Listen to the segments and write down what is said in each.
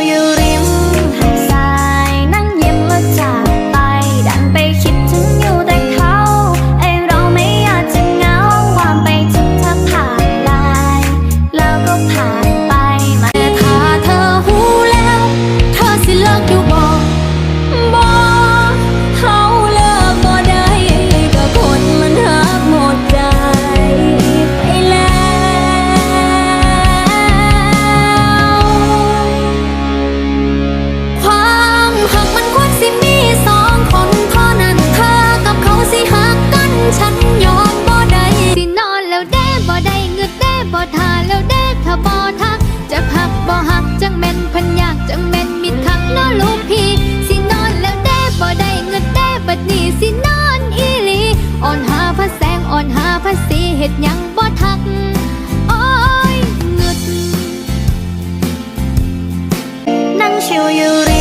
you เห็ดยังบ่ทัก โอ้ยเงึดนั่งชิวอยู่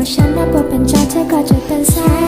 ว่าฉันรับบทเป็นจอยเธอก็จะเป็นแสา